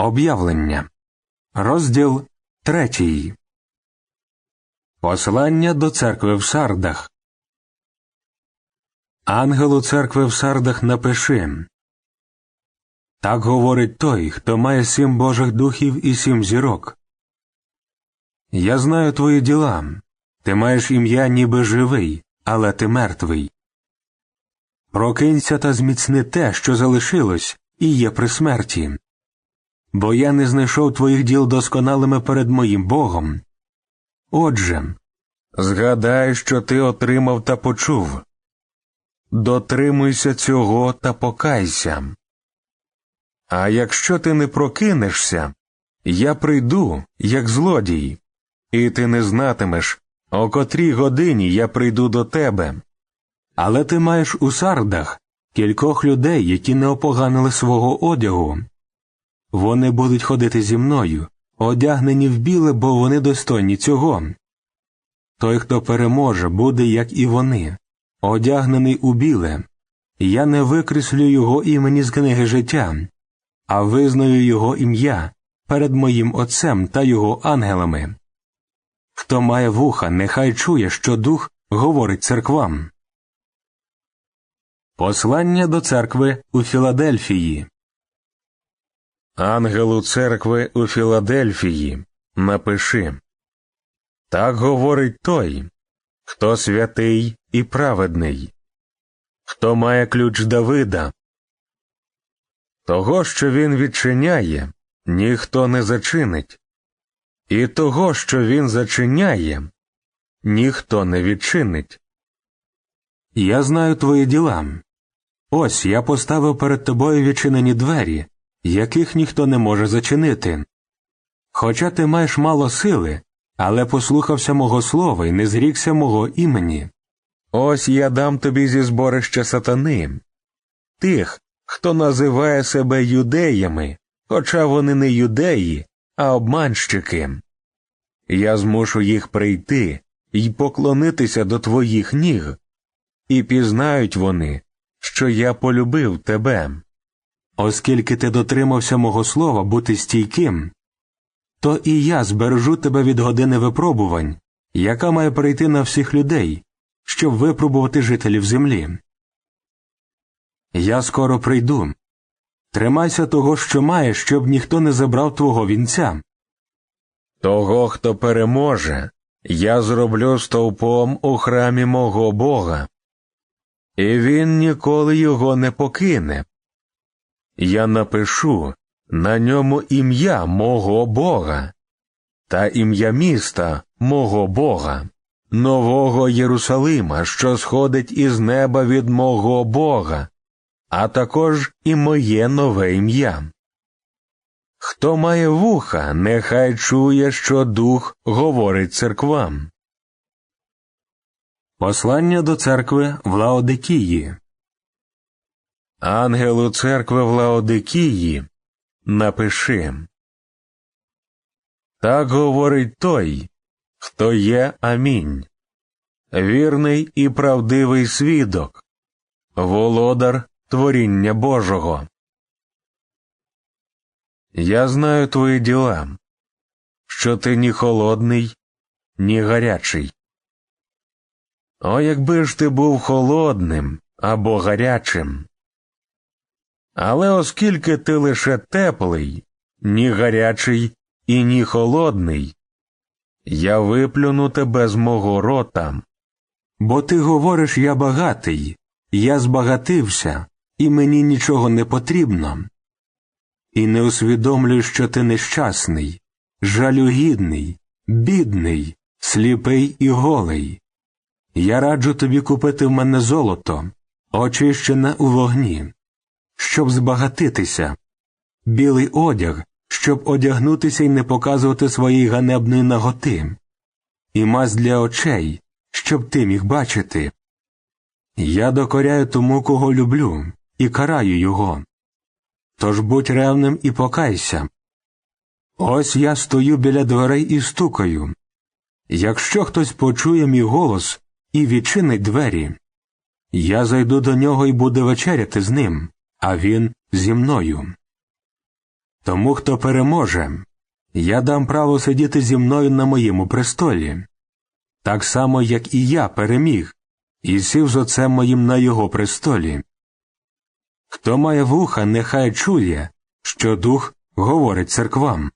Об'явлення. Розділ третій. Послання до церкви в Сардах. Ангелу церкви в Сардах напиши. Так говорить той, хто має сім Божих духів і сім зірок. Я знаю твої діла. Ти маєш ім'я ніби живий, але ти мертвий. Прокинься та зміцни те, що залишилось, і є при смерті. Бо я не знайшов твоїх діл досконалими перед моїм Богом. Отже, згадай, що ти отримав та почув. Дотримуйся цього та покайся. А якщо ти не прокинешся, я прийду, як злодій, і ти не знатимеш, о котрій годині я прийду до тебе. Але ти маєш у сардах кількох людей, які не опоганили свого одягу. Вони будуть ходити зі мною, одягнені в біле, бо вони достойні цього. Той, хто переможе, буде, як і вони, одягнений у біле. Я не викреслю його імені з книги життя, а визнаю його ім'я перед моїм Отцем та його ангелами. Хто має вуха, нехай чує, що дух говорить церквам. Послання до церкви у Філадельфії. Ангелу церкви у Філадельфії напиши Так говорить той, хто святий і праведний, хто має ключ Давида. Того, що він відчиняє, ніхто не зачинить, і того, що він зачиняє, ніхто не відчинить. Я знаю твої діла. Ось я поставив перед тобою відчинені двері, яких ніхто не може зачинити. Хоча ти маєш мало сили, але послухався мого слова і не зрікся мого імені. Ось я дам тобі зі зборища сатани, тих, хто називає себе юдеями, хоча вони не юдеї, а обманщики. Я змушу їх прийти і поклонитися до твоїх ніг, і пізнають вони, що я полюбив тебе. Оскільки ти дотримався мого слова бути стійким, то і я збережу тебе від години випробувань, яка має прийти на всіх людей, щоб випробувати жителів землі. Я скоро прийду. Тримайся того, що маєш, щоб ніхто не забрав твого вінця. Того, хто переможе, я зроблю стовпом у храмі мого Бога, і він ніколи його не покине. Я напишу на ньому ім'я мого Бога та ім'я міста мого Бога, нового Єрусалима, що сходить із неба від мого Бога, а також і моє нове ім'я. Хто має вуха, нехай чує, що дух говорить церквам. Послання до церкви в Лаодикії Ангелу церкви в Лаодикії напиши. Так говорить той, хто є амінь, вірний і правдивий свідок, володар творіння Божого. Я знаю твої діла, що ти ні холодний, ні гарячий. О, якби ж ти був холодним або гарячим. Але оскільки ти лише теплий, ні гарячий і ні холодний, я виплюну тебе з мого рота. Бо ти говориш я багатий, я збагатився, і мені нічого не потрібно. І не усвідомлюю, що ти нещасний, жалюгідний, бідний, сліпий і голий. Я раджу тобі купити в мене золото, очищене у вогні, щоб збагатитися, білий одяг, щоб одягнутися і не показувати своєї ганебної наготи, і мазь для очей, щоб ти міг бачити. Я докоряю тому, кого люблю, і караю його. Тож будь ревним і покайся. Ось я стою біля дверей і стукаю. Якщо хтось почує мій голос і відчинить двері, я зайду до нього і буду вечеряти з ним, а він зі мною. Тому, хто переможе, я дам право сидіти зі мною на моєму престолі, так само, як і я переміг, і сів з отцем моїм на його престолі. Хто має вуха, нехай чує, що дух говорить церквам.